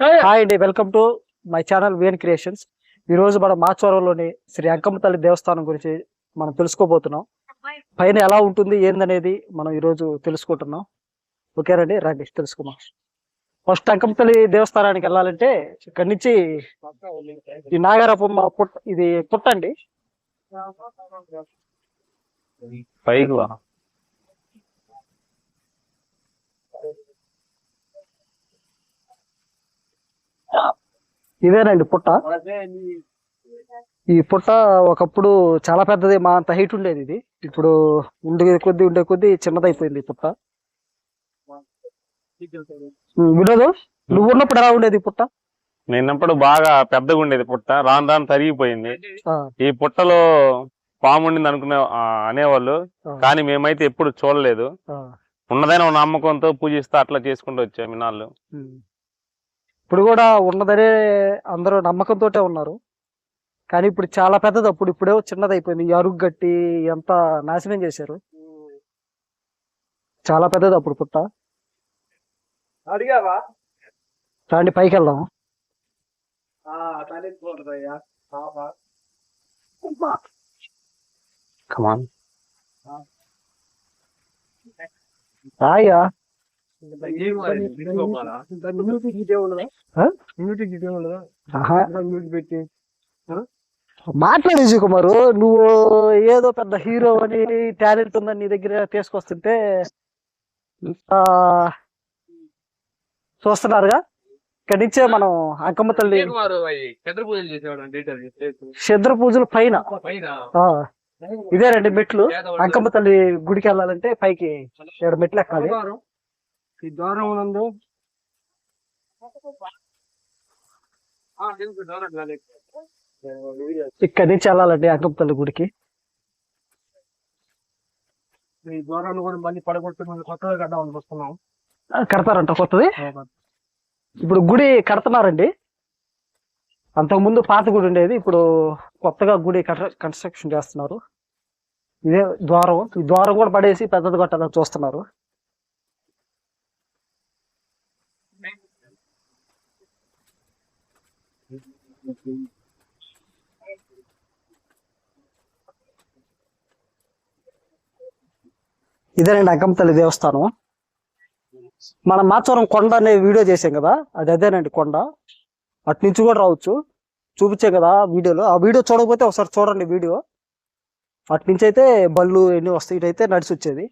Hi అండి welcome to my channel VN creations. ఈ రోజు మనం మాచవరంలోని శ్రీ అంకమ్మ తల్లి దేవస్థానం గురించి మనం తెలుసుకోబోతున్నాం. పైన ఎలా ఉంటుంది ఏందనేది మనం ఈ రోజు తెలుసుకుంటున్నాం. ఓకేనండి రండి తెలుసుకుందాం. ఫస్ట్ అంకమ్మ తల్లి దేవస్థానానికి వెళ్ళాలంటే ఇక్కడి నుంచి ఈ నాగారపమ్మ పుట్ట ఇది పుట్ట అండి పైకి వా. ఇదేనండి పుట్ట. ఈ పుట్ట ఒకప్పుడు చాలా పెద్దది మా అంత హైట్ ఉండేది ఇది. ఇప్పుడు ఉండే కొద్ది ఉండే కొద్ది చిన్నదైపోయింది పుట్ట. వినోద్ నువ్వు ఉన్నప్పుడు ఎలా ఉండేది పుట్ట? నిన్నప్పుడు బాగా పెద్దగా ఉండేది పుట్ట రాను రాను తరిగిపోయింది. ఈ పుట్టలో పాము ఉండింది అనుకునే ఆ, అనేవాళ్ళు కానీ మేమైతే ఎప్పుడు చూడలేదు. ఉన్నదైనా నమ్మకంతో పూజిస్తూ అట్లా చేసుకుంటూ వచ్చాము ఇన్నాళ్ళు. ఉమ్. ఇప్పుడు కూడా ఉన్నదనే అందరూ నమ్మకంతోటే ఉన్నారు. కానీ ఇప్పుడు చాలా పెద్దది అప్పుడు ఇప్పుడే చిన్నదైపోయింది ఈ అరుగు గట్టి ఎంత నాశనం చేశారు. చాలా పెద్దది అప్పుడు పుట్ట. అడిగావా? రండి పైకి వెళ్దాం. కమాన్ రాయ్యా. మాట్లాడేసి కుమారు. నువ్వు ఏదో పెద్ద హీరో అని టాలెంట్ ఉందని నీ దగ్గర తీసుకొస్తుంటే చూస్తున్నారుగా? ఇక్కడి నుంచే మనం అంకమ్మ తల్లి పెద్ద పూజలు పైన. పైన? ఆ, ఇదేనండి మెట్లు. అంకమ్మ తల్లి గుడికి వెళ్ళాలంటే పైకి ఏడు మెట్లు ఎక్కాలి. ఈ ద్వారం నందు. ఇక్కడి నుంచి వెళ్ళాలండి అంకమ్మ తల్లి గుడికి. ఈ ద్వారాన్ని కూడా మళ్ళీ పడగొట్టుకుని కొత్తగా కట్టామని వస్తున్నాం కడతారంట కొత్తది? ఇప్పుడు గుడి కడుతున్నారండి. అంతకుముందు పాత గుడి ఉండేది ఇప్పుడు కొత్తగా గుడి కన్స్ట్రక్షన్ చేస్తున్నారు. ఇదే ద్వారం. ఈ ద్వారం కూడా పడేసి పెద్దది కట్టాలని చూస్తున్నారు. ఇదేనండి అంకమ్మతల్లి దేవస్థానం. మనం మాచవరం కొండ అనే వీడియో చేసాం కదా అది అదేనండి కొండ. అటు నుంచి కూడా రావచ్చు. చూపించాం కదా వీడియోలో. ఆ వీడియో చూడకపోతే ఒకసారి చూడండి వీడియో. అటు నుంచి అయితే బళ్ళు ఎన్ని వస్తాయి ఇటైతే నడిచి వచ్చేది.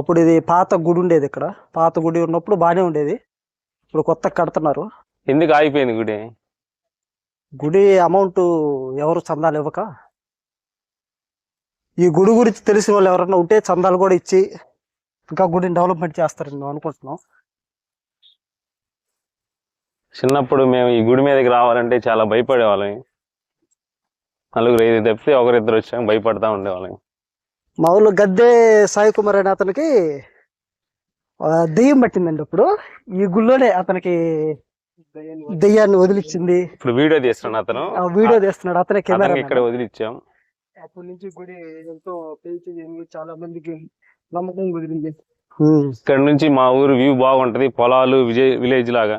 అప్పుడు ఇది పాత గుడి ఉండేది ఇక్కడ. పాత గుడి ఉన్నప్పుడు బాగానే ఉండేది. ఇప్పుడు కొత్త కడుతున్నారు. ఎందుకు ఆగిపోయింది గుడి? గుడి అమౌంట్ ఎవరు చందాలు ఇవ్వక? ఈ గుడి గురించి తెలిసిన వాళ్ళు ఎవరన్నా ఉంటే చందాలు కూడా ఇచ్చి ఇంకా గుడిని డెవలప్మెంట్ చేస్తారని మేము అనుకుంటున్నాం. చిన్నప్పుడు మేము ఈ గుడి మీదకి రావాలంటే చాలా భయపడేవాళ్ళం. నలుగురు ఐదు తప్పితే ఒకరిద్దరు వచ్చాము భయపడతా ఉండేవాళ్ళం. మా ఊళ్ళో గద్దె సాయి కుమార్ అనే అతనికి దెయ్యం పట్టిందండి అప్పుడు. ఈ గుళ్ళోనే అతనికి దెయ్యాన్ని వదిలిచ్చింది. ఇప్పుడు వీడియో తీస్తున్నాను అతను. ఆ వీడియో తీస్తున్నాడు. అతనే కెమెరా ఇక్కడ వదిలిచ్చాం. అప్పటి నుంచి గుడి ఎంతో పేచి జరిగి చాలా మందికి నమ్మకం కుదిరింది. ఇక్కడ నుంచి మా ఊరు వ్యూ బాగుంటది. పొలాలు విజయ్ విలేజ్ లాగా.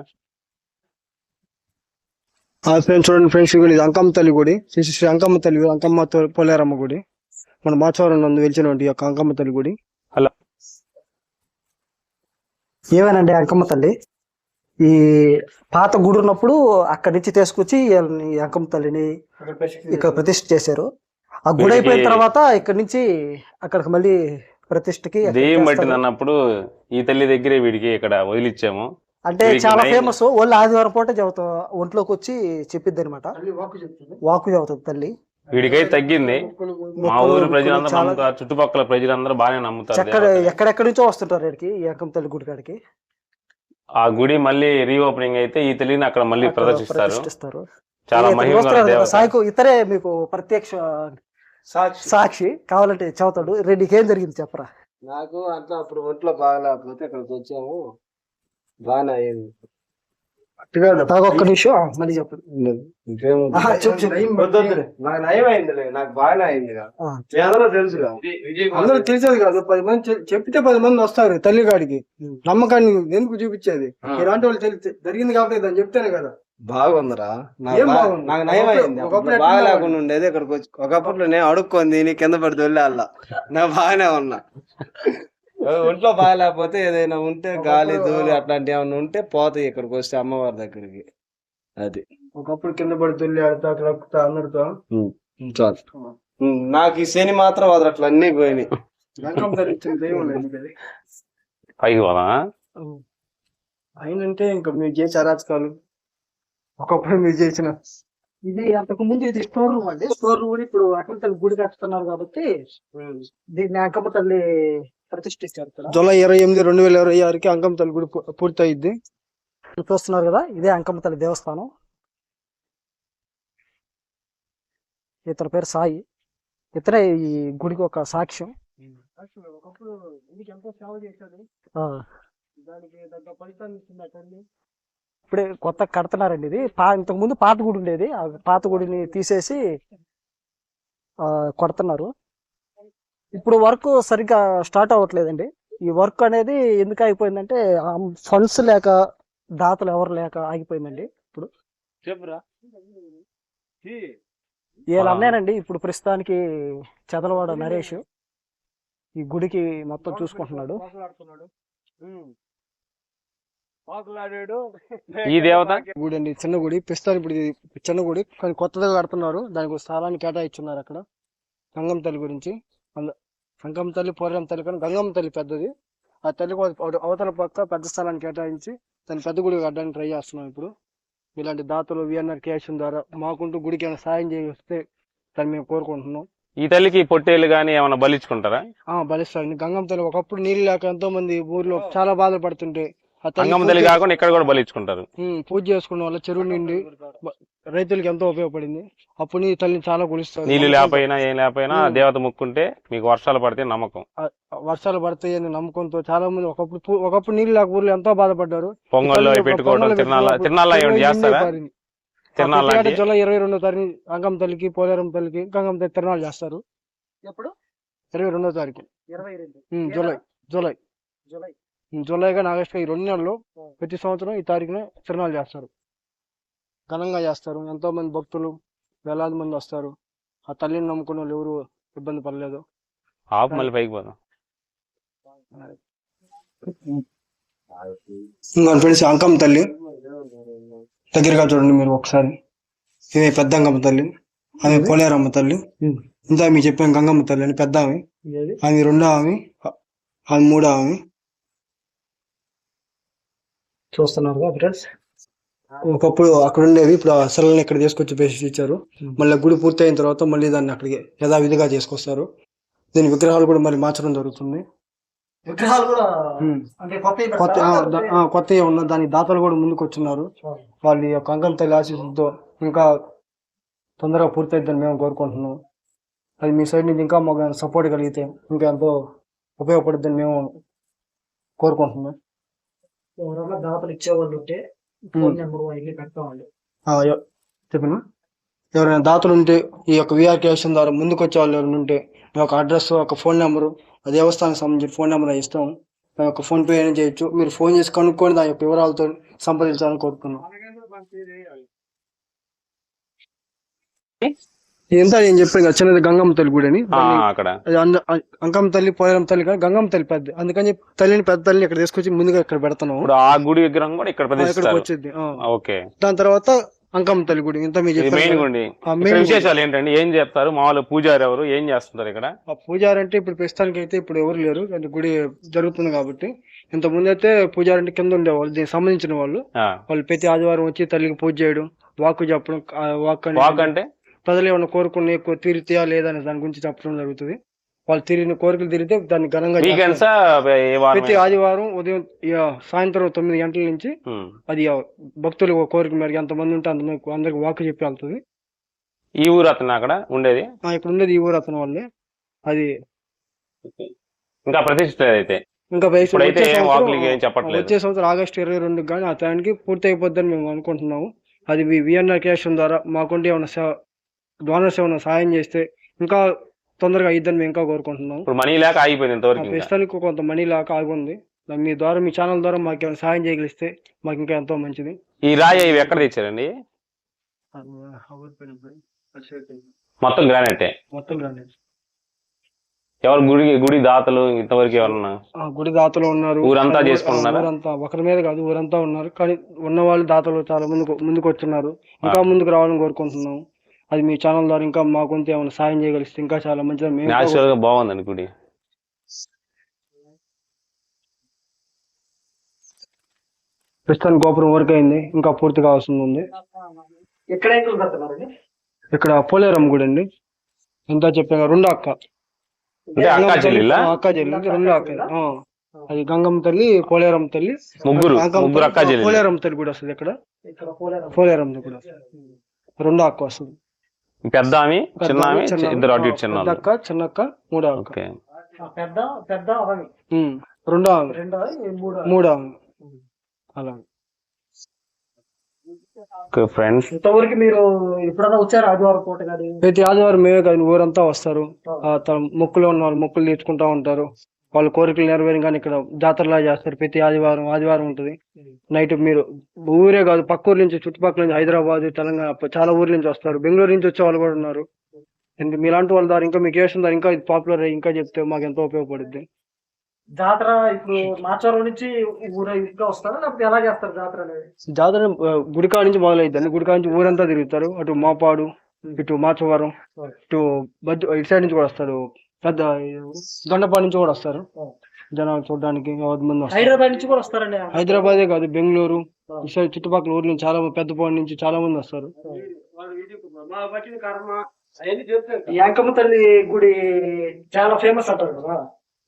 ఫ్రెండ్స్ చూడండి ఫ్రెండ్స్ ఇది అంకమ్మ తల్లి గుడి. శ్రీ శ్రీ అంకమ్మ తల్లి అంకమ్మ పోలేరమ్మ గుడి. మన మాచవరం నందు వెలిచినటువంటి యొక్క అంకమ్మ తల్లి గుడి. ఏమేనండి అంకమ్మ తల్లి? ఈ పాత గుడి ఉన్నప్పుడు అక్కడి నుంచి తీసుకొచ్చి వీళ్ళని అంకమ్మ తల్లిని ఇక్కడ ప్రతిష్ఠ చేశారు. ఆ గుడి వీడికి- అయిపోయిన తర్వాత ఇక్కడ నుంచి అక్కడికి మళ్ళీ ప్రతిష్ఠకి దెయ్యం. పట్టింది అన్నప్పుడు ఈ తల్లి దగ్గరే వీడికి ఇక్కడ వదిలిచ్చాము. అంటే వీడికి చాలా ఫేమస్ ఓన్లీ ఆదివారం పూట చెబుతా ఒంట్లోకి వచ్చి చెప్పిద్ది అనమాట వాకు చెబుతుంది తల్లి. వీడికై తగ్గింది. మా ఊరు ప్రజలందరూ చాలా- నమ్ముతారు. చుట్టుపక్కల ప్రజలందరూ బాగానే నమ్ముతారు. ఎక్కడెక్కడి నుంచో వస్తుంటారు ఇక్కడికి ఈ అంకమ్మ తల్లి గుడి కాడికి ఆ గుడి మళ్ళీ రీఓపెనింగ్ అయితే ఈ తల్లిని అక్కడ మళ్ళీ ప్రదర్శిస్తారు. చాలా మహిమ సాయికు ఇతరే మీకు ప్రత్యక్ష సాక్షి. కావాలంటే చదువుతాడు. రే నీకేం జరిగింది చెప్పరా? నాకు అంతా అప్పుడు ఒంట్లో బాగలేకపోతే ఇక్కడికి వచ్చాము. బాగానే అయ్యింది నాకు ఒక్క నిమిషం. మళ్ళీ. నాకు అయింది. అందరూ తెలిసేది కాదు పది మంది చెప్తే పది మంది వస్తారు తల్లి కాడికి నమ్మకాన్ని ఎందుకు చూపించేది? ఇలాంటి వాళ్ళు తెలిసి జరిగింది కాబట్టి దాన్ని చెప్తేనే కదా. బాగుందిరా. నాకు నయం అయింది బాగా? లేకుండా ఉండేది ఇక్కడికి వచ్చి. ఒకప్పుడు నేను అడుక్కొని తిని కింద పడి దొల్లేళ్ళ నాకు బాగానే ఉన్నా. ఒంట్లో బాగా లేకపోతే ఏదైనా ఉంటే గాలి ధూళి అట్లాంటి ఏమైనా ఉంటే పోతాయి ఇక్కడికి వస్తే అమ్మవారి దగ్గరికి. అది. ఒకప్పుడు కింద పడి తొల్లి ఆడుతా అందరితో. చాలు. నాకు ఈ శని మాత్రం వదలట్ల అన్ని పోయినాయి. పైకి పోదా అయినంటే ఇంకా మీరు చేసే అరాచకాలు. ఒకప్పుడు మీరు చేసిన. ఇది అంతకు ముందు ఇది స్టోర్ రూమ్ అండి. స్టోర్ రూమ్ ఇప్పుడు అక్కడ తల్లి గుడి కట్టుతున్నారు కాబట్టి దీన్ని అంకమ్మ తల్లి ఇక్కడ. జూలై ఇరవై ఎనిమిది రెండు వేల ఇరవై ఆరుకి అంకం తల్లి గుడి పూ- పూర్తయిద్ది. ఇప్పుడు చూస్తున్నారు కదా ఇదే అంకమ్మ తల్లి దేవస్థానం. ఇతని పేరు సాయి. ఇతనే ఈ గుడికి ఒక సాక్ష్యం. ఒకప్పుడు ఇంటికి ఎంతో సేవ చేశాడు ఆ, దానికి ఫలితాన్ని ఇప్పుడే కొత్త కడుతున్నారండి ఇది. పా ఇంతకు ముందు పాత గుడి ఉండేది. ఆ పాత గుడిని తీసేసి ఆ, కొడుతున్నారు. ఇప్పుడు వర్క్ సరిగ్గా స్టార్ట్ అవ్వట్లేదండి. ఈ వర్క్ అనేది ఎందుకు ఆగిపోయిందంటే ఫండ్స్ లేక దాతలు ఎవరు లేక ఆగిపోయిందండి ఇప్పుడు. చెప్పురా. వీళ్ళ. అన్నేనండి ఇప్పుడు ప్రస్తుతానికి చదలవాడ నరేష్ ఈ గుడికి మొత్తం చూసుకుంటున్నాడు. ఈ దేవత? గుడి అండి చిన్న గుడి. ప్రస్తుతానికి ఇప్పుడు ఇది చిన్న గుడి. కానీ కొత్తగా కడుతున్నారు. దానికి స్థలాన్ని కేటాయిస్తున్నారు అక్కడ. గంగమ్మ తల్లి గురించి. గంగమ్మ తల్లి పోరం తల్లి కానీ గంగమ్మ తల్లి పెద్దది. ఆ తల్లి అవతల పక్క పెద్ద స్థలాన్ని కేటాయించి దాన్ని పెద్ద గుడి కట్టడానికి ట్రై చేస్తున్నాం ఇప్పుడు. ఇలాంటి దాతలు విఎన్ఆర్ క్యాషన్ ద్వారా మాకుంటూ గుడికి ఏమైనా సాయం చేస్తే దాన్ని మేము కోరుకుంటున్నాం. ఈ తల్లికి పొట్టేళ్ళు గానీ ఏమైనా బలిచ్చుకుంటారా? ఆ బలిస్తారండి గంగమ్మ తల్లి ఒకప్పుడు నీళ్ళు లేక ఎంతో మంది ఊర్లో చాలా బాధలు పడుతుంటే ఆ తల్లి కాకుండా ఇక్కడ కూడా బలిచ్చుకుంటారు. పూజ చేసుకున్న వల్ల చెరువు నిండి రైతులకి ఎంతో ఉపయోగపడింది. అప్పుడు ఈ తల్లిని చాలా కొలుస్తారు. నీళ్ళు లేకపోయినా ఏం లేకపోయినా. దేవత ముక్కుంటే మీకు వర్షాలు పడితే నమ్మకం. వర్షాలు పడతాయి అని నమ్మకంతో చాలా మంది ఒకప్పుడు ఒకప్పుడు నీళ్ళు లేక ఊర్లో ఎంతో బాధపడ్డారు. పొంగల్లో పెట్టుకోవడం తిరణాల తిరణాల చేస్తారా. తిరణాలు? జూలై ఇరవై రెండో తారీఖు గంగమ్మ తల్లికి పోలేరం తల్లికి గంగమ్మ తల్లి తిరణాలు చేస్తారు. ఎప్పుడు? ఇరవై రెండో తారీఖు. ఇరవై రెండు. July July. జూలై. జూలై కానీ ఆగస్టు ఈ రెండు నెలలు ప్రతి సంవత్సరం ఈ తారీఖున తిరణాలు చేస్తారు. ఘనంగా చేస్తారు. ఎంతో మంది భక్తులు వేలాది మంది వస్తారు. ఆ తల్లిని నమ్ముకున్న వాళ్ళు ఎవరు ఇబ్బంది పడలేదు. ఆపు మళ్ళీ పైకి పోదాం. ఇంకా ఫ్రెండ్స్ అంకమ్మ తల్లి. దగ్గరగా చూడండి మీరు ఒకసారి. ఇదే పెద్ద అంకమ్మ తల్లి. ఆమె పోలేరమ్మ తల్లి. ఇంత మీకు చెప్పాను గంగమ్మ తల్లి అని పెద్ద ఆమె ఆమె రెండో ఆమె. ఆమె మూడో ఆమె. చూస్తున్నారు ఫ్రెండ్స్ ఒకప్పుడు అక్కడ ఉండేది ఇప్పుడు ఆ సెలని ఇక్కడ తీసుకొచ్చి పేసి ఇచ్చారు. మళ్ళీ గుడి పూర్తి అయిన తర్వాత మళ్ళీ దాన్ని అక్కడికి యథావిధిగా చేసుకొస్తారు. దీని విగ్రహాలు కూడా మరి మార్చడం జరుగుతుంది. విగ్రహాలు కూడా. అంటే కొత్త ఉన్న దాని దాతలు కూడా ముందుకు వచ్చున్నారు. వాళ్ళ యొక్క అంకం తల్లి ఆశీస్సులతో ఇంకా తొందరగా పూర్తయిద్దని మేము కోరుకుంటున్నాం. అది మీ సైడ్ నుంచి ఇంకా మాకు సపోర్ట్ కలిగితే ఇంకా ఎంతో ఉపయోగపడుద్దని మేము కోరుకుంటున్నాం. ఎవరైనా దాతలు ఇచ్చేవాళ్ళు ఉంటే ఫోన్ నెంబర్ వెళ్ళి పెడతామండి ఆ, ఎ- చెప్పనా? ఎవరైనా దాతలు ఉంటే ఈ యొక్క విఆర్ క్యాషన్ ద్వారా ముందుకు వచ్చే వాళ్ళు ఎవరైనా ఉంటే మీ యొక్క అడ్రస్ ఒక ఫోన్ నెంబరు ఆ దేవస్థానానికి సంబంధించిన ఫోన్ నెంబర్ ఇస్తాం ఆ యొక్క ఫోన్ పే అయినా చేయొచ్చు. మీరు ఫోన్ చేసి కనుక్కొని దాని యొక్క వివరాలతో సంప్రదించాలని కోరుతున్నాం ఇదంతా నేను చెప్పాను కదా. చిన్నది గంగమ్మ తల్లి గుడి అని. అక్కడ. అంకమ్మ తల్లి పోయరం తల్లి కానీ గంగమ్మ తల్లి పెద్ద అందుకని చెప్పి తల్లిని పెద్ద తల్లిని ఇక్కడ తీసుకొచ్చి ముందుగా ఇక్కడ ఇప్పుడు ఆ గుడి విగ్రహం కూడా ఇక్కడ ఇక్కడికి వచ్చింది. ఓకే. దాని తర్వాత అంకమ్మ తల్లి గుడి. ఇంత మీరు మెయిన్. గుడి. విశేషాలు ఏంటండి? ఏం చెప్తారు మామూలు పూజారి ఎవరు? ఏం చేస్తుంటారు ఇక్కడ? పూజారి అంటే ఇప్పుడు ప్రస్తుతానికి అయితే ఇప్పుడు ఎవరు లేరు. అంటే గుడి జరుగుతుంది కాబట్టి. ఇంత ముందు అయితే పూజారి అంటే కింద ఉండేవాళ్ళు. దీనికి సంబంధించిన వాళ్ళు. వాళ్ళు ప్రతి ఆదివారం వచ్చి తల్లికి పూజ చేయడం చెప్పడం వాక్ అనేది వాక్ అంటే? ప్రజలు ఏమైనా కోరుకుని తీరుతాయా లేదా అనే దాని గురించి చెప్పడం జరుగుతుంది. వాళ్ళు తీరిన కోరికలు తీరితే దాన్ని ఘనంగా ప్రతి ఆదివారం ఉదయం సాయంత్రం తొమ్మిది గంటల నుంచి. అది భక్తులు కోరిక మేరకు ఎంతమంది ఉంటే అంతమంది అందరికి వాక్ చెప్పి వెళ్తుంది. ఈ ఊరు అతను అక్కడ ఉండేది? ఇక్కడ ఉండేది ఈ ఊరు అతని వాళ్ళే. అది ఇంకా అయితే. ఇంకా వచ్చే సంవత్సరం- ఆగస్టు ఇరవై రెండు కానీ ఆ టైంకి పూర్తి అయిపోద్దని మేము అనుకుంటున్నాము. అది మీ విఎన్ఆర్ క్రియేషన్ ద్వారా మాకుంటే ఏమైనా డోనర్స్ ఏమైనా సాయం చేస్తే ఇంకా తొందరగా అయ్యిద్దని మేము ఇంకా కోరుకుంటున్నాము ఇప్పుడు మనీ లేక ఆగిపోయింది ఇంతవరకు ఇంకా? ప్రస్తుతానికి కొంత మనీ లాగా ఆగుంది. మీ ద్వారా మీ ఛానల్ ద్వారా మాకు ఏమైనా సాయం చేయగలిస్తే మాకు ఇంకా ఎంతో మంచిది. ఈ రాయి ఇవి ఎక్కడ తెచ్చారండి? మొత్తం గ్రానైటే? మొత్తం రండి ఎవరు గుడి గుడి దాతలు ఇంతవరకు ఎవరన్నా? ఆ గుడి దాతలు ఉన్నారు. ఊరంతా చేసుకుంటున్నారా? ఊరంతా ఒకరి మీద కాదు ఊరంతా ఉన్నారు. కానీ ఉన్న వాళ్ళు దాతలు చాలా ముందుకు ముందుకు వచ్చున్నారు ఇంకా ముందుకు రావాలని కోరుకుంటున్నాం. అది మీ ఛానల్ ద్వారా ఇంకా మా కొంత ఏమైనా సాయం చేయగలిస్తే ఇంకా చాలా మంచిది. మేము గా బాగుందండి గుడి. ప్రస్తుతానికి గోపురం వర్క్ అయింది. ఇంకా పూర్తి కావాల్సింది ఉంది. ఇక్కడ పోలేరమ్మ గుడి అండి. ఎంత చెప్పాను రెండు అక్క. అంటే అక్కా చెల్లి రెండు అక్క ఆ. అది గంగమ్మ తల్లి పోలేరమ్మ తల్లి. ముగ్గురు అక్కా పోలేరమ్మ తల్లి కూడా వస్తుంది ఇక్కడ. ఇక్కడ పోలేరు. పోలేరమ్మ కూడా వస్తుంది. రెండో అక్క వస్తుంది. పెద్ద ఆమె చిన్న ఆమె చిన్న ఇద్దరు అటు ఇటు చిన్న పెద్ద వాళ్ళు. అక్క చిన్న అక్క మూడో అక్క ఓకే. పెద్ద పెద్ద ఉమ్. రెండో ఆమె. రెండో మూడు మూడో ఆమె. అలా ఫ్రెండ్స్. ఇంతవరకు మీరు ఎప్పుడైనా వచ్చారు ఆదివారం పూట కానీ? ప్రతి ఆదివారం మేమే కాదు ఊరంతా వస్తారు. ఆ. తమ మొక్కులు ఉన్న వాళ్ళు మొక్కులు తీర్చుకుంటా ఉంటారు. వాళ్ళ కోరికలు నెరవేరి కానీ ఇక్కడ జాతరలా చేస్తారు. ప్రతి ఆదివారం ఆదివారం ఉంటుంది. నైట్ మీరు ఊరే కాదు పక్క ఊరు నుంచి చుట్టుపక్కల నుంచి హైదరాబాద్ తెలంగాణ చాలా ఊర్ల నుంచి వస్తారు. బెంగళూరు నుంచి వచ్చే వాళ్ళు కూడా ఉన్నారు. మీలాంటి వాళ్ళ ద్వారా ఇంకా మీకు ద్వారా ఇంకా పాపులర్ అయ్యి ఇంకా చెప్తే మాకు ఎంతో ఉపయోగపడుద్ది. జాతర ఇప్పుడు మాచవరం నుంచి ఊరే ఇంకా వస్తారా? లేకపోతే ఎలా చేస్తారు జాతర అనేది? జాతర ఆ, గుడికాడ నుంచి మొదలైద్దండి గుడికాడ నుంచి ఊరంతా తిరుగుతారు. అటు మాపాడు ఇటు మాచవరం ఇటు బద్దు ఇటు సైడ్ నుంచి కూడా వస్తారు. పెద్ద దొండపాడు నుంచి కూడా వస్తారు. జనాలు చూడడానికి మంది హైదరాబాద్ నుంచి కూడా వస్తారండి. హైదరాబాదే కాదు బెంగళూరు. చుట్టుపక్కల ఊర్ల నుంచి చాలా మంది పెద్దపాడు నుంచి చాలా మంది వస్తారు. ఈ అంకమ్మ తల్లి గుడి చాలా ఫేమస్ అంటారు కదా.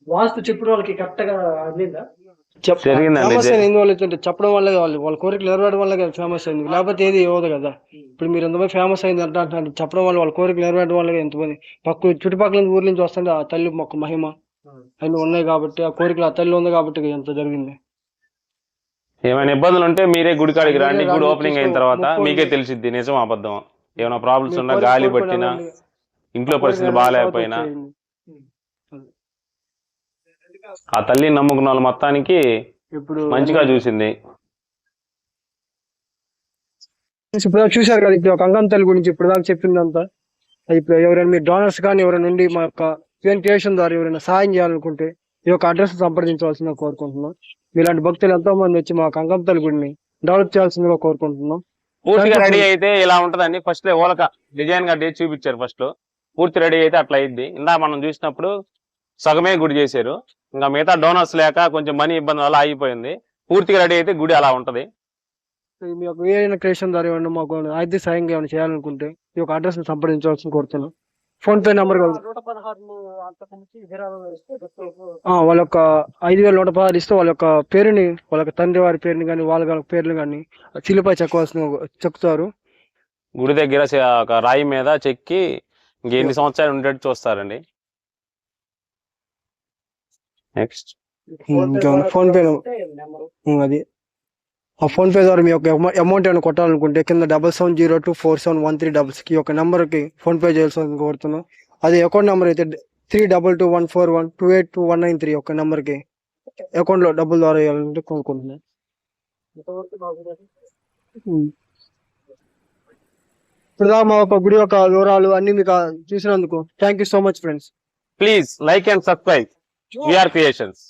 వాస్తు చెప్పిన వాళ్ళకి కరెక్ట్గా అందిందా? ఫేమస్ ఎందువల్ల అంటే చెప్పడం వల్ల వాళ్ళు వాళ్ళ కోరికలు నెరవేరడం వల్ల ఫేమస్ అయింది. లేకపోతే ఏది ఇవ్వదు కదా. ఇప్పుడు మీరు ఎంతమంది ఫేమస్ అయింది అంటే అంటే చెప్పడం వల్ల వాళ్ళ కోరికలు నెరవేరడం వల్ల ఎంతమంది. పక్క చుట్టుపక్కల నుంచి ఊర్ల నుంచి వస్తుంటే ఆ తల్లి మొక్క మహిమ అన్ని ఉన్నాయి కాబట్టి ఆ కోరికలు ఆ తల్లి ఉంది కాబట్టి ఎంత జరిగింది. ఏమైనా ఇబ్బందులు ఉంటే మీరే గుడి కాడికి రండి. గుడి ఓపెనింగ్ అయిన తర్వాత. మీకే తెలిసిద్ది. నిజం అబద్ధం ఏమైనా ప్రాబ్లమ్స్ ఉన్నా గాలి పట్టినా. ఇంట్లో పరిస్థితులు బాగాలేకపోయినా. ఆ తల్లిని నమ్ముకున్న వాళ్ళు మొత్తానికి ఇప్పుడు మంచిగా చూసింది. ఇప్పుడు చూశారు కదా ఇప్పుడు ఒక అంగం తల్లి గురించి ఇప్పుడు దాకా చెప్పిందంతా ఇప్పుడు ఎవరైనా మీ డోనర్స్ కానీ ఎవరైనా నుండి మా యొక్క క్రియేషన్ ద్వారా ఎవరైనా సహాయం చేయాలనుకుంటే ఈ యొక్క అడ్రస్ సంప్రదించవలసిందిగా కోరుకుంటున్నాం. మీలాంటి భక్తులు ఎంతో మంది వచ్చి మా అంగం తల్లి గుడిని డెవలప్ చేయాల్సిందిగా కోరుకుంటున్నాం. పూర్తిగా రెడీ. అయితే ఇలా ఉంటదండి. ఫస్ట్ ఓలక డిజైన్గా చూపించారు ఫస్ట్లో. పూర్తి రెడీ అయితే అట్లా అయింది. ఇందా మనం చూసినప్పుడు సగమే గుడి చేశారు. ఇంకా మిగతా డోనర్స్ లేక కొంచెం మనీ ఇబ్బంది వల్ల ఆగిపోయింది. పూర్తిగా రెడీ అయితే గుడి అలా ఉంటది. మీ యొక్క ఏదైనా క్రియేషన్ ద్వారా ఏమైనా మాకు ఆర్థిక సాయం ఏమైనా చేయాలనుకుంటే ఈ యొక్క అడ్రస్ని సంప్రదించవలసింది కోరుతున్నాం. ఫోన్ పే నెంబర్ వాళ్ళ యొక్క ఐదు వేల నూట పదహారు ఇస్తే వాళ్ళ యొక్క పేరుని వాళ్ళ తండ్రి వారి పేరుని కానీ వాళ్ళ పేర్లు కానీ చిల్లిపై చెక్కవలసిన చెక్కుతారు. గుడి దగ్గర ఒక రాయి మీద చెక్కి ఇంకెన్ని సంవత్సరాలు ఉండేట్టు చూస్తారండి. నెక్స్ట్ ఇంకేమైనా ఫోన్ పే నెంబరు? ఉమ్, అది. ఆ ఫోన్ పే ద్వారా మీ యొక్క అమౌంట్ ఏమైనా కొట్టాలనుకుంటే కింద double seven zero two four seven one three double ఈ యొక్క నెంబర్కి ఫోన్ పే చేయాల్సింది కోరుతున్నాం. అది అకౌంట్ నెంబర్ అయితే three double two one four one two eight two one nine three యొక్క నెంబర్కి అకౌంట్లో డబ్బులు ద్వారా వేయాలంటే కోరుకుంటున్నాం ఇంతవరకు నాకు ఉమ్. ఇప్పుడు దాకా మా యొక్క గుడి యొక్క వివరాలు అన్ని మీకు చూసినందుకు thank you so much friends please like and subscribe VR creations